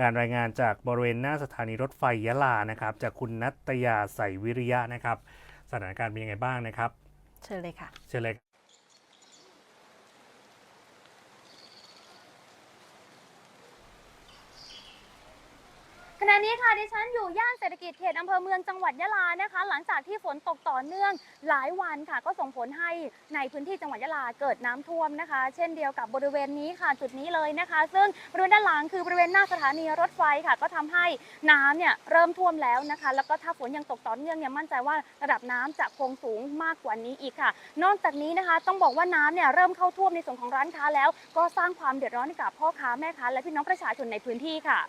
การรายงานจากบริเวณหน้าสถานีรถไฟยะลานะครับ จากคุณนัตยาใสวิริยะนะครับ สถานการณ์เป็นยังไงบ้างนะครับ เชิญเลยค่ะ เชิญเลย ณะนี้ค่ะดิฉันอยู่ย่านเศรษฐกิจเขตอำเภอเมืองจังหวัดยะลานะคะ หลังจากที่ฝนตกต่อเนื่องหลายวันค่ะ ก็ส่งผลให้ในพื้นที่จังหวัดยะลาเกิดน้ำท่วมนะคะ เช่นเดียวกับบริเวณนี้ค่ะจุดนี้เลยนะคะ ซึ่งบริเวณด้านหลังคือบริเวณหน้าสถานีรถไฟค่ะ ก็ทำให้น้ำเนี่ยเริ่มท่วมแล้วนะคะ แล้วก็ถ้าฝนยังตกต่อเนื่องเนี่ยมั่นใจว่าระดับน้ำจะคงสูงมากกว่านี้อีกค่ะ นอกจากนี้นะคะ ต้องบอกว่าน้ำเนี่ยเริ่มเข้าท่วมในส่วนของร้านค้าแล้ว ก็สร้างความเดือดร้อนให้กับพ่อค้าแม่ค้าและพี่น้องประชาชนในพื้นที่ค่ะ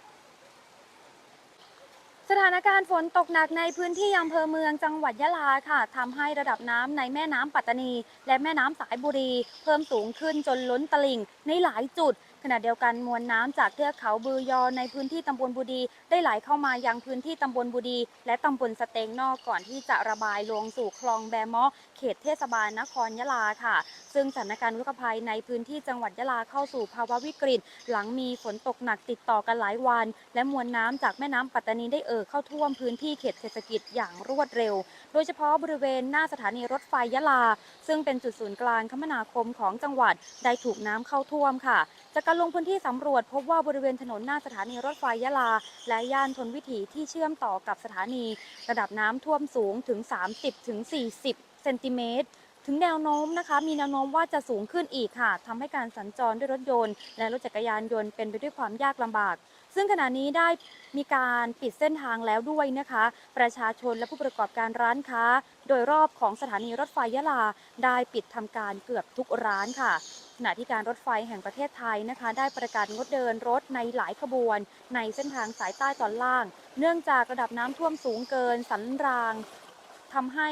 สถานการณ์ฝนตกหนักในพื้นที่อำเภอเมืองจังหวัดยะลาค่ะทำให้ระดับน้ำในแม่น้ำปัตตานี และแม่น้ำสายบุรี เพิ่มสูงขึ้นจนล้นตลิ่งในหลายจุด ขณะเดียวกันมวลน้ำจากเทือกเขาบือยอในพื้นที่ตำบลบุดี ได้ไหลเข้ามายังพื้นที่ตำบลบุดี และตำบลสเตงนอกก่อนที่จะระบายลงสู่คลองแบมาะเขตเทศบาลนครยะลาค่ะ ซึ่งสถานการณ์อุกภัยในพื้นที่จังหวัดยะลาเข้าสู่ภาวะวิกฤต หลังมีฝนตกหนักติดต่อกันหลายวัน และมวลน้ำจากแม่น้ำปัตตานีได้เอ่อเข้าท่วมพื้นที่เขตเทศกิจอย่างรวดเร็ว โดยเฉพาะบริเวณหน้าสถานีรถไฟยะลา ซึ่งเป็นจุดศูนย์กลางคมนาคมของจังหวัดได้ถูกน้ำเข้าท่วมค่ะจากการลงพื้นที่สำรวจพบว่าบริเวณถนนหน้าสถานีรถไฟยะลา และย่านทนวิถีที่เชื่อมต่อกับสถานี ระดับน้ำท่วมสูงถึง 30ถึงเซนติเมตรถึงแนวโน้มนะคะ มีแนวโน้มว่าจะสูงขึ้นอีกค่ะทำให้การสัญจรด้วยรถยนต์ และรถจักรยานยนต์เป็นไปด้วยความยากลำบาก ซึ่งขณะนี้ได้มีการปิดเส้นทางแล้วด้วยนะคะ ประชาชนและผู้ประกอบการร้านค้า โดยรอบของสถานีรถไฟยะลา ได้ปิดทำการเกือบทุกร้านค่ะ ณะที่การรถไฟแห่งประเทศไทยนะคะ ได้ประกาศงดเดินรถในหลายขบวน ในเส้นทางสายใต้ตอนล่าง เนื่องจากระดับน้ำท่วมสูงเกินสันรางทำให้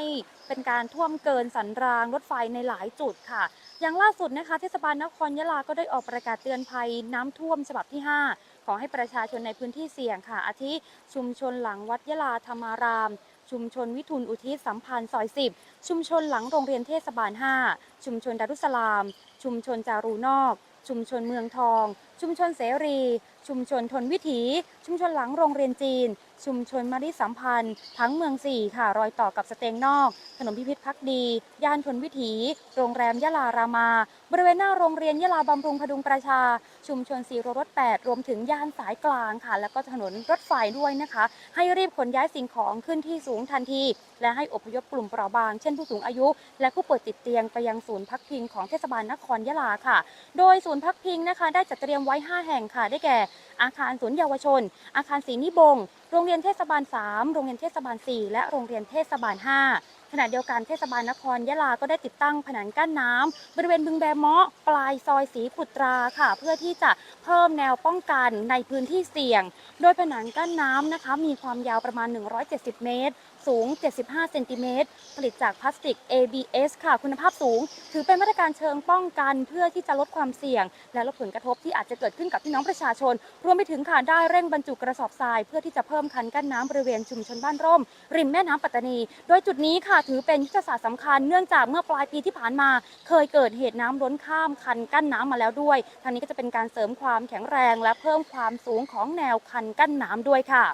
เป็นการท่วมเกินสันรางรถไฟในหลายจุดค่ะ อย่างล่าสุดนะคะเทศบาลนครยะลาก็ได้ออกประกาศเตือนภัยน้ำท่วมฉบับที่ 5 ขอให้ประชาชนในพื้นที่เสี่ยงค่ะ อาทิชุมชนหลังวัดยะลาธรรมาราม ชุมชนวิทุนอุทิศสัมพันธ์ซอย 10 ชุมชนหลังโรงเรียนเทศบาล 5 ชุมชนดารุสลาม ชุมชนจารูนอก ชุมชนเมืองทอง ชุมชนเสรี ชุมชนทนวิถี ชุมชนหลังโรงเรียนจีน ชุมชนมาริสัมพันธ์ ทั้งเมืองสี่ค่ะ รอยต่อกับสเตงนอก ถนนพิพิธพักดี ย่านทนวิถี โรงแรมยะลารามา บริเวณหน้าโรงเรียนยะลาบำรุงพดุงประชา ชุมชนสีโรรถ8 รวมถึงย่านสายกลางค่ะ แล้วก็ถนนรถไฟด้วยนะคะ ให้รีบขนย้ายสิ่งของขึ้นที่สูงทันที และให้อพยพกลุ่มเปราะบาง เช่นผู้สูงอายุ และผู้ป่วยติดเตียงไปยังศูนย์พักพิงของเทศบาลนครยะลาค่ะ โดยศูนย์พักพิงนะคะ ได้จัดเตรียมไว้ 5 แห่งค่ะ ได้แก่ อาคารศูนย์เยาวชน อาคารศรีนิบง โรงเรียนเทศบาล 3 โรงเรียนเทศบาล 4 และโรงเรียนเทศบาล 5 ขณะเดียวกันเทศบาลนครยะลาก็ได้ติดตั้งผนังกั้นน้ำบริเวณบึงแบเมาะปลายซอยสีปุตราค่ะ เพื่อที่จะเพิ่มแนวป้องกันในพื้นที่เสี่ยง โดยผนังกั้นน้ำนะคะมีความยาวประมาณ 170 เมตร สูง 75 เซนติเมตร ผลิตจากพลาสติก ABS ค่ะ คุณภาพสูง ถือเป็นมาตรการเชิงป้องกันเพื่อที่จะลดความเสี่ยง และลดผลกระทบที่อาจจะเกิดขึ้นกับพี่น้องประชาชน รวมไปถึงค่ะได้เร่งบรรจุกระสอบทราย เพื่อที่จะเพิ่มคันกั้นน้ำบริเวณชุมชนบ้านร่ม ริมแม่น้ำปัตตานี โดยจุดนี้ค่ะถือเป็นยุทธศาสตร์สำคัญเนื่องจากเมื่อปลายปีที่ผ่านมา เคยเกิดเหตุน้ำล้นข้ามคันกั้นน้ำมาแล้วด้วย ทางนี้ก็จะเป็นการเสริมความแข็งแรง และเพิ่มความสูงของแนวคันกั้นน้ำด้วยค่ะ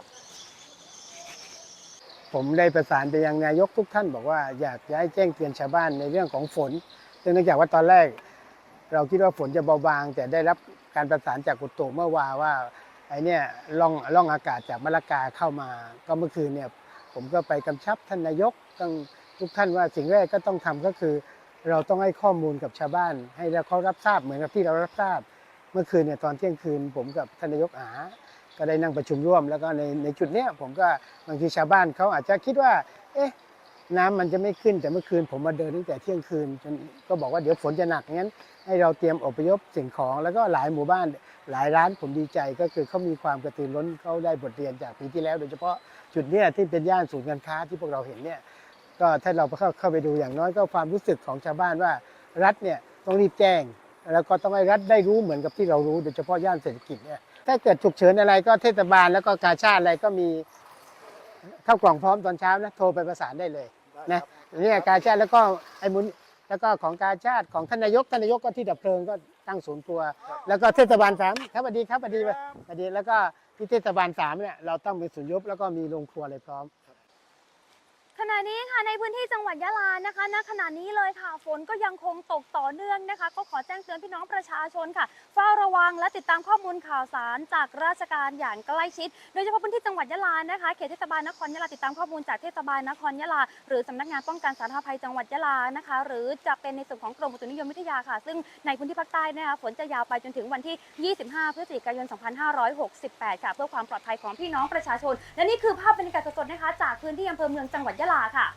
ผมได้ประสานไปยังนายกทุกท่านบอกว่าอยากจะให้แจ้งเตือนชาวบ้านในเรื่องของฝนเนื่องจากว่าตอนแรก เราคิดว่าฝนจะเบาบาง แต่ได้รับการประสานจากอุตุเมื่อวาว่าไอเนี่ยล่องล่องอากาศจากมะละกาเข้ามาก็เมื่อคืนเนี่ยผมก็ไปกำชับท่านนายกต้องทุกท่านว่าสิ่งแรกก็ต้องทำก็คือ เราต้องให้ข้อมูลกับชาวบ้าน ให้แล้วเขารับทราบเหมือนกับที่เรารับทราบ เมื่อคืนเนี่ยตอนเที่ยงคืนผมกับท่านนายกอา ก็ได้นั่งประชุมร่วม แล้วก็ในในจุดเนี้ยผมก็บางทีชาวบ้านเขาอาจจะคิดว่า เอ๊ะน้ำมันจะไม่ขึ้นแต่เมื่อคืนผมมาเดินตั้งแต่เที่ยงคืนจนก็บอกว่าเดี๋ยวฝนจะหนักงั้น ให้เราเตรียมอพยพสิ่งของ แล้วก็หลายหมู่บ้านหลายร้านผมดีใจก็คือเขามีความกระตือร้นเขาได้บทเรียนจากปีที่แล้ว โดยเฉพาะจุดเนี้ยที่เป็นย่านศูนย์การค้าที่พวกเราเห็นเนี่ยก็ถ้าเราเข้าเข้าไปดูอย่างน้อยก็ความรู้สึกของชาวบ้านว่ารัฐเนี่ยต้องรีบแจ้ง แล้วก็ต้องให้รัฐได้รู้เหมือนกับที่เรารู้โดยเฉพาะย่านเศรษฐกิจเนี่ยถ้าเกิดฉุกเฉินอะไรก็เทศบาลแล้วก็กาชาติอะไรก็มีเข้าวกล่องพร้อมตอนเช้านะโทรไปประสานได้เลยนะเนี่ยกาชาติแล้วก็ไอ้มุนแล้วก็ของกาชาติของท่านนายกท่านนายกก็ที่ดับเพลิงก็ตั้งศูนย์ครัว แล้วก็เทศบาลสามครับสวัสดีครับสวัสดีสวัสดีแล้วก็ที่เทศบาลสามเนี่ยเราต้องมีศูนย์ยุบแล้วก็มีโรงครัวอะไรพร้อมะนี้ค่ะในพื้นที่จังหวัดยะลานะคะณขณะนี้เลยค่ะฝนก็ยังคงตกต่อเนื่องนะคะ ก็ขอแจ้งเตือนพี่น้องประชาชนค่ะเฝ้าระวังและติดตามข้อมูลข่าวสารจากราชการอย่างใกล้ชิด โดยเฉพาะพื้นที่จังหวัดยะลานะคะเขตเทศบาลนครยะลาติดตามข้อมูลจากเทศบาลนครยะลา หรือสำนักงานป้องกันสาธารณภัยจังหวัดยะลานะคะ หรือจะเป็นในส่วนของกรมอุตุนิยมวิทยาค่ะ ซึ่งในพื้นที่ภาคใต้นะคะฝนจะยาวไปจนถึงวันที่ 25 พฤศจิกายน 2568 ค่ะ เพื่อความปลอดภัยของพี่น้องประชาชน และนี่คือภาพบรรยากาศสดๆนะคะจากพื้นที่อำเภอเมืองจังหวัดยะลาค่ะ